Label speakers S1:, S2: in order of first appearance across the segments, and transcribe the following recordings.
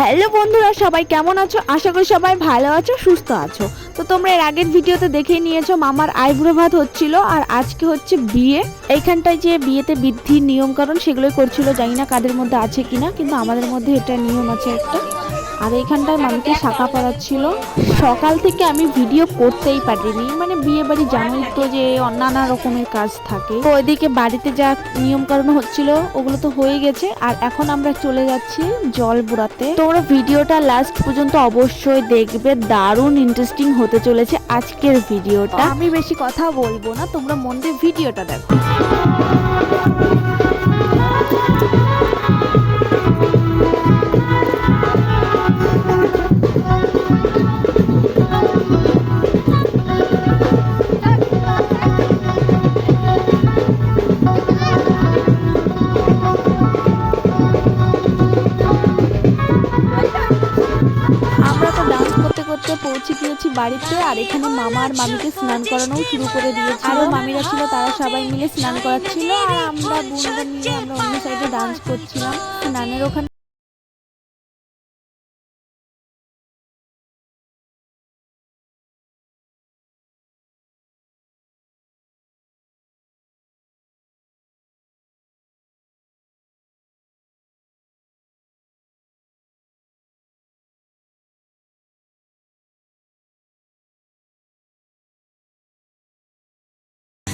S1: Hello বন্ধুরা, সবাই কেমন আছো? আশা করি সবাই ভালো আছো, সুস্থ আছো। তো তোমরা এর আগের ভিডিওতে দেখে নিয়েছো, মামার আইব্রো ভাত হচ্ছিল আর আজকে হচ্ছে বিয়ে। এইখানটায় যে বিয়েতে বৃদ্ধির নিয়ম কারণ সেগুলোই করছিল, জানি না কাদের মধ্যে আছে কিনা, কিন্তু আমাদের মধ্যে এটা নিয়ম আছে একটা। আর এইখানটায় মামিকে শাখা পড়াচ্ছিল সকাল থেকে আমি ভিডিও করতেই পারিনি। মানে বিয়ে বাড়ি জানোই তো যে নানা রকমের কাজ থাকে। তো ওইদিকে বাড়িতে যা নিয়ম কারণ হচ্ছিল, ওগুলো তো হয়ে গেছে। আর এখন আমরা চলে যাচ্ছি জল বুড়াতে। তোমরা ভিডিওটা লাস্ট পর্যন্ত অবশ্যই দেখবে। দারুণ ইন্টারেস্টিং হতে চলেছে আজকের ভিডিওটা আমি বেশি কথা বলব না, তোমরা মন দিয়ে ভিডিওটা দেখো। বাড়িতে আর এখানে মামা আর মামিকে স্নান করানোও শুরু করে দিয়েছে আরও মামিরা ছিল তারা সবাই মিলে স্নান করাচ্ছিল আর আমরা বোনরা মিলে আমরা অন্য সাইডে ডান্স করছিলাম। স্নানের ওখানে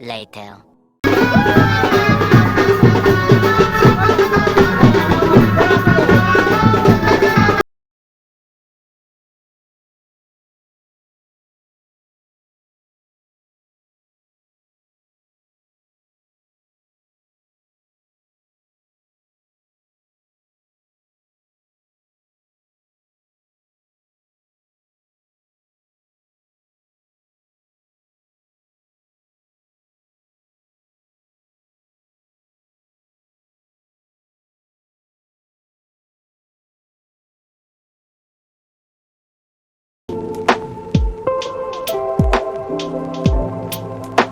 S2: Later.